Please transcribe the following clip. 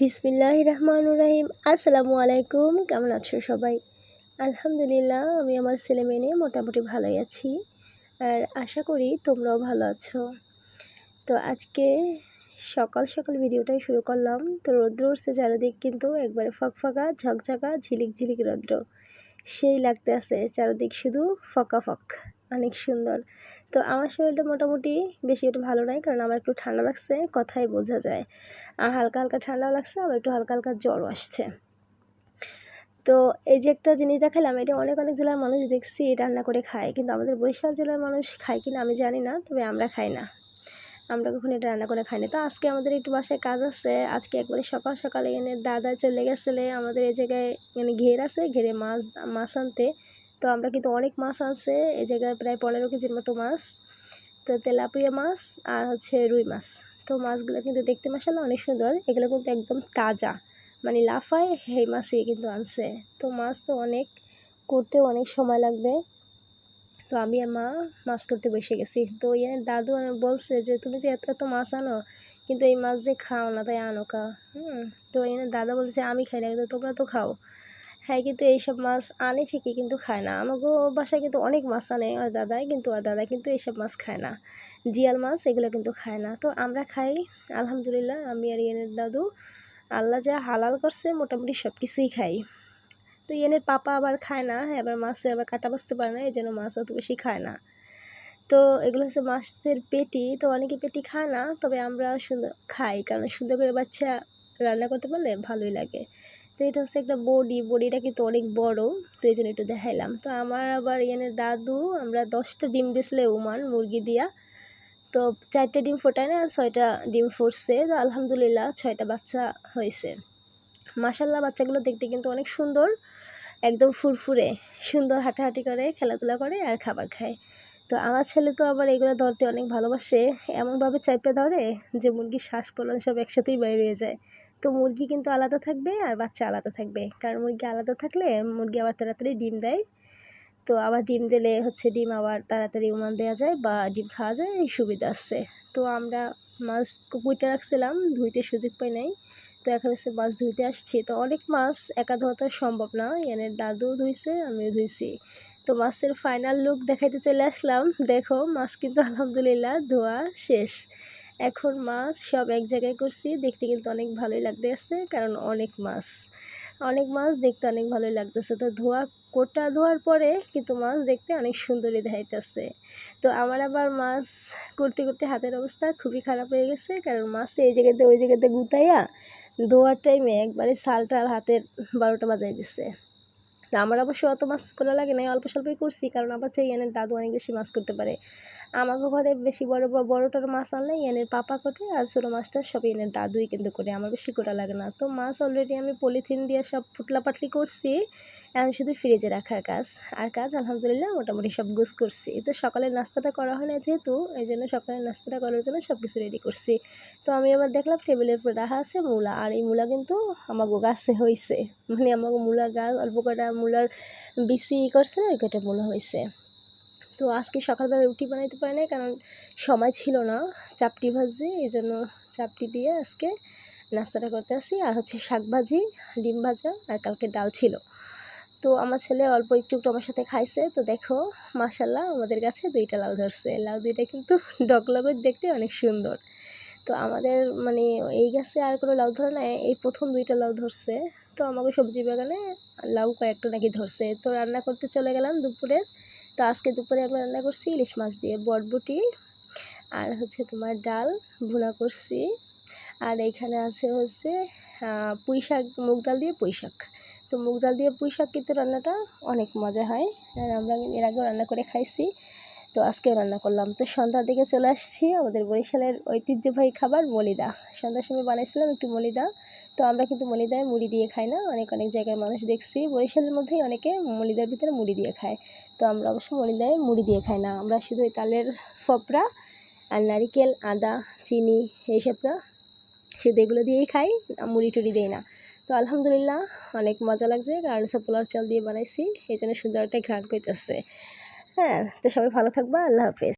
বিসমিল্লাহ রহমান রাহিম। আসসালামু আলাইকুম। কেমন আছো সবাই? আলহামদুলিল্লাহ, আমি আমার ছেলে মেয়ে নিয়ে মোটামুটি ভালোই আছি। আর আশা করি তোমরাও ভালো আছো। তো আজকে সকাল সকাল ভিডিওটাই শুরু করলাম। তো রৌদ্র উঠছে চারিদিক কিন্তু একবারে ফকফকা, ঝকঝকা, ঝিলিক ঝিলিক রৌদ্র। সেই লাগতে আছে, চারিদিক শুধু ফকা ফক। অনেক সুন্দর। তো আমার শরীরটা মোটামুটি বেশি একটু ভালো নয়, কারণ আমার একটু ঠান্ডা লাগছে, কথাই বোঝা যায়। আর হালকা হালকা ঠান্ডাও লাগছে, আবার একটু হালকা হালকা জ্বরও আসছে। তো এই যে একটা জিনিস দেখালাম, এটা অনেক অনেক জেলার মানুষ দেখছি রান্না করে খায়, কিন্তু আমাদের বরিশাল জেলার মানুষ খায় কিনা আমি জানি না, তবে আমরা খাই না। আমরা কখনো এটা রান্না করে খাই না তো আজকে আমাদের একটু বাসায় কাজ আছে, আজকে একবারে সকাল সকালে এনে দাদা চলে গেছিলে আমাদের এই জায়গায় মানে ঘের আছে, ঘেরে মাছ মাছ আনতে। তো আমরা কিন্তু অনেক মাছ আছে এই জায়গায় প্রায় পনেরো কেজির মতো মাছ। তো তেলাপিয়া মাছ আর হচ্ছে রুই মাছ। তো মাছগুলো কিন্তু দেখতে মাসাল্লাহ অনেক সুন্দর, এগুলো কিন্তু একদম তাজা মানে লাফায় এই মাছই কিন্তু আনছে। তো মাছ তো অনেক, করতেও অনেক সময় লাগবে। তো আমি আর মা মাছ করতে বসে গেছি। তো ইয়ে দাদু বলছে যে, তুমি যে এত এত মাছ আনো, কিন্তু এই মাছ যে খাও না, তাই আনো কা? হুম, তো এনে দাদা বলছে আমি খাই না, কিন্তু তোমরা তো খাও। হ্যাঁ কিন্তু এইসব মাছ আনে ঠিকই কিন্তু খায় না। আমাকে বাসায় কিন্তু অনেক মাছ আনে আর দাদাই, কিন্তু আর দাদা কিন্তু এইসব মাছ খায় না। জিয়াল মাছ, এগুলো কিন্তু খায় না। তো আমরা খাই, আলহামদুলিল্লাহ, আমি আর ইয়েনের দাদু। আল্লাহ যা হালাল করছে, মোটামুটি সব কিছুই খাই। তো ইয়েনের পাপা আবার খায় না হ্যাঁ আবার মাছে আবার কাটা বাঁচতে পারে না এই জন্য মাছ অত বেশি খায় না। তো এগুলো হচ্ছে মাছের পেটি, তো অনেকে পেটি খায় না, তবে আমরা সুন্দর খাই, কারণ সুন্দর করে বাচ্চা রান্না করতে পারলে ভালোই লাগে। তো এটা হচ্ছে একটা বডি, বডিটা কিন্তু অনেক বড়, তো এই জন্য একটু দেখাইলাম। তো আমার আবার এখানে দাদু, আমরা দশটা ডিম দিয়েছিলে উমান মুরগি দিয়া। তো চারটে ডিম ফোটায় না আর ছয়টা ডিম ফুটছে তো আলহামদুলিল্লাহ ছয়টা বাচ্চা হয়েছে। মাসাল্লাহ বাচ্চাগুলো দেখতে কিন্তু অনেক সুন্দর, একদম ফুরফুরে, সুন্দর হাঁটাহাঁটি করে, খেলাধুলা করে আর খাবার খায়। তো আমার ছেলে তো আবার এগুলো ধরতে অনেক ভালোবাসে, এমনভাবে চাইপে ধরে যে মুরগির শ্বাস পলন সব একসাথেই বাইরে হয়ে যায়। তো মুরগি কিন্তু আলাদা থাকবে আর বাচ্চা আলাদা থাকবে। কারণ মুরগি আলাদা থাকলে মুরগি আবার তাড়াতাড়ি ডিম দেয়। তো আবার ডিম দিলে হচ্ছে ডিম আবার তাড়াতাড়ি উমান দেওয়া যায় বা ডিম খাওয়া যায়, এই সুবিধা আছে। তো আমরা মাছ কুকুরটা রাখছিলাম, ধুইতে সুযোগ পাই নাই। তো এখন হচ্ছে মাছ ধুইতে আসছি। তো অনেক মাছ একা ধোয়া তো সম্ভব না। এনে দাদু ধুইছে, আমিও ধুইছি। তো মাছের ফাইনাল লুক দেখাইতে চলে আসলাম। দেখো, মাছ কিন্তু আলহামদুলিল্লাহ ধোয়া শেষ। এখন মাছ সব এক জায়গায় করছি, দেখতে কিন্তু অনেক ভালোই লাগতেছে, কারণ অনেক মাছ। অনেক মাছ দেখতে অনেক ভালোই লাগতেছে। তো ধোয়া, কোটা ধোয়ার পরে কিন্তু মাছ দেখতে অনেক সুন্দরই দেখাইতেছে। তো আমার আবার মাছ করতে করতে হাতের অবস্থা খুবই খারাপ হয়ে গেছে, কারণ মাছ এই জায়গাতে, ওই জায়গাতে গুতাইয়া ধোয়ার টাইমে একবারে সাল টাল হাতের বারোটা বাজাই দিচ্ছে তা আমার অবশ্য অত মাছ করা লাগে না অল্প স্বল্পই করছি, কারণ আমার চেয়ে ইয়ানের দাদু অনেক বেশি মাছ করতে পারে। আমাকে ঘরে বেশি বড় বড় বড়টার মাছ আনলে ইয়ানের পাপা কোটে, আর ছোটো মাছটা সব ইয়ানের দাদুই কিন্তু করে, আমার বেশি করা লাগে না। তো মাছ অলরেডি আমি পলিথিন দিয়ে সব পুটলা পাটলি করছি, এখন শুধু ফ্রিজে রাখার কাজ। আর কাজ, আলহামদুলিল্লাহ, মোটামুটি সব গুছ করছি। তো সকালের নাস্তাটা করা হয় না যেহেতু এই জন্য সকালের নাস্তাটা করার জন্য সব কিছু রেডি করছি। তো আমি আবার দেখলাম টেবিলের উপর রাখা আছে মূলা, আর এই মূলা কিন্তু আমাকে গাছে হয়েছে মানে আমাকে মূলা গাছ, অল্প কটা মূলার বিসি করছে না ওইটা মূলা হয়েছে। তো আজকে সকালবেলা রুটি বানাইতে পারি না কারণ সময় ছিল না চাপটি ভাজি, এই জন্য চাপটি দিয়ে আজকে নাস্তাটা করতে আসি। আর হচ্ছে শাক ভাজি, ডিম ভাজা আর কালকে ডাল ছিল। তো আমার ছেলে অল্প একটু একটু আমার সাথে খাইছে, তো দেখো মাসাল্লাহ আমাদের কাছে দুইটা লাউ ধরছে। লাউ দুইটা কিন্তু ডগলগ দেখতে অনেক সুন্দর। তো আমাদের মানে এই গাছে আর কোনো লাউ ধরে না এই প্রথম দুইটা লাউ ধরছে। তো আমাকে সবজি বাগানে লাউ কয়েকটা নাকি ধরছে। তো রান্না করতে চলে গেলাম দুপুরের। তো আজকে দুপুরে আমি রান্না করছি ইলিশ মাছ দিয়ে। বটবটি আর হচ্ছে তোমার ডাল ভুনা করছি। আর এখানে আছে হচ্ছে পুঁই শাক, মুগ ডাল দিয়ে পুঁই শাক। তো মুগ ডাল দিয়ে পুঁই শাক কিন্তু রান্নাটা অনেক মজা হয়। আর আমরা এর আগেও রান্না করে খাইছি। তো আজকেও রান্না করলাম। তো সন্ধ্যার দিকে চলে আসছি আমাদের বরিশালের ঐতিহ্যবাহী খাবার মলিদা। সন্ধ্যার সময় বানাইছিলাম একটু মলিদা। তো আমরা কিন্তু মলিদায় মুড়ি দিয়ে খাই না, অনেক অনেক জায়গায় মানুষ দেখছি। বরিশালের মধ্যেই অনেকে মলিদার ভিতরে মুড়ি দিয়ে খায়। তো আমরা অবশ্য মলিদায় মুড়ি দিয়ে খাই না। আমরা শুধু ওই তালের ফপড়া আর নারিকেল, আদা, চিনি এইসবটা শুধু এগুলো দিয়েই খাই মুড়ি টুড়ি দিই না। তো আলহামদুলিল্লাহ অনেক মজা লাগছে। কারণ সব পোলার চাল দিয়ে বানাইছি। এই জন্য সুন্দর একটা ঘ্রাণ করতেছে হ্যাঁ তো সবাই ভালো থাকবা আল্লাহ হাফেজ।